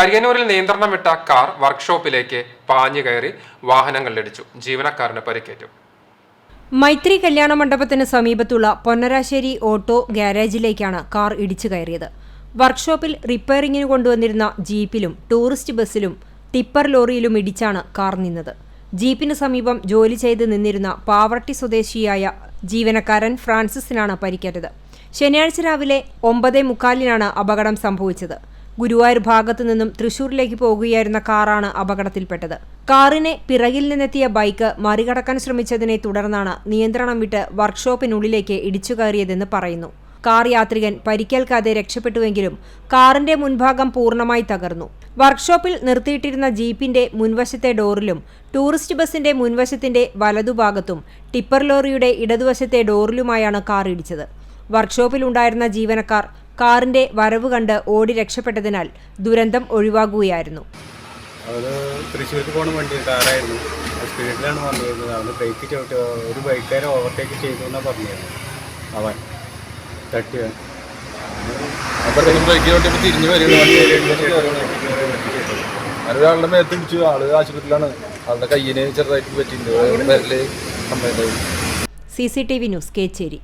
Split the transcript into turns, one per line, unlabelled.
അരിയന്നൂരിൽ നിയന്ത്രണം വിട്ട കാർ വർക്ക്ഷോപ്പിലേക്ക് പാഞ്ഞു കയറി വാഹനങ്ങളിലിടിച്ചു ജീവനക്കാരന് പരിക്കേറ്റു.
മൈത്രി കല്യാണ മണ്ഡപത്തിന് സമീപത്തുള്ള പൊന്നരാശ്ശേരി ഓട്ടോ ഗ്യാരേജിലേക്കാണ് കാർ ഇടിച്ചു കയറിയത്. വർക്ക്ഷോപ്പിൽ റിപ്പയറിംഗിന് കൊണ്ടുവന്നിരുന്ന ജീപ്പിലും ടൂറിസ്റ്റ് ബസ്സിലും ടിപ്പർ ലോറിയിലും ഇടിച്ചാണ് കാർ നിന്നത്. ജീപ്പിന് സമീപം ജോലി ചെയ്ത് നിന്നിരുന്ന പാവർട്ടി സ്വദേശിയായ ജീവനക്കാരൻ ഫ്രാൻസിസിനാണ് പരിക്കേറ്റത്. ശനിയാഴ്ച രാവിലെ ഒമ്പതേ മുക്കാലിനാണ് അപകടം സംഭവിച്ചത്. ഗുരുവായൂർ ഭാഗത്തു നിന്നും തൃശൂരിലേക്ക് പോകുകയായിരുന്ന കാറാണ് അപകടത്തിൽപ്പെട്ടത്. കാറിനെ പിറകിൽ നിന്നെത്തിയ ബൈക്ക് മറികടക്കാൻ ശ്രമിച്ചതിനെ തുടർന്നാണ് നിയന്ത്രണം വിട്ട് വർക്ക്ഷോപ്പിനുള്ളിലേക്ക് ഇടിച്ചു കയറിയതെന്ന് പറയുന്നു. കാർ യാത്രികൻ പരിക്കേൽക്കാതെ രക്ഷപ്പെട്ടുവെങ്കിലും കാറിന്റെ മുൻഭാഗം പൂർണമായി തകർന്നു. വർക്ക്ഷോപ്പിൽ നിർത്തിയിട്ടിരുന്ന ജീപ്പിന്റെ മുൻവശത്തെ ഡോറിലും ടൂറിസ്റ്റ് ബസിന്റെ മുൻവശത്തിന്റെ വലതുഭാഗത്തും ടിപ്പർ ലോറിയുടെ ഇടതുവശത്തെ ഡോറിലുമായാണ് കാർ ഇടിച്ചത്. വർക്ക്ഷോപ്പിലുണ്ടായിരുന്ന ജീവനക്കാർ കാറിന്റെ വരവ് കണ്ട് ഓടി രക്ഷപ്പെട്ടതിനാൽ ദുരന്തം ഒഴിവാകുകയായിരുന്നു.
അത് തൃശ്ശൂർക്ക് പോണ വണ്ടി കാറായിരുന്നു. സ്പീഡിലാണ് വന്നിരുന്നത് അവന് ബ്രേക്ക് ചവിട്ടി ഒരു ബൈക്കാരെ ഓവർടേക്ക് ചെയ്തു എന്നാണ് പറഞ്ഞത്. അവൻ തട്ടി
അപ്പോഴത്തേക്കും ബ്രേക്ക് ചവിട്ടിയപ്പോൾ തിരിഞ്ഞു വരികയാണ്. ഒരാളുടെ മേത്ത് ഇടിച്ചു ആൾ ആശുപത്രിയിലാണ്. ആളുടെ കയ്യിന് ചെറുതായിട്ട് പറ്റിയിട്ടുണ്ട്. വിരൽ കംപ്ലൈന്റ് ആയി
C C T V news Kecheri.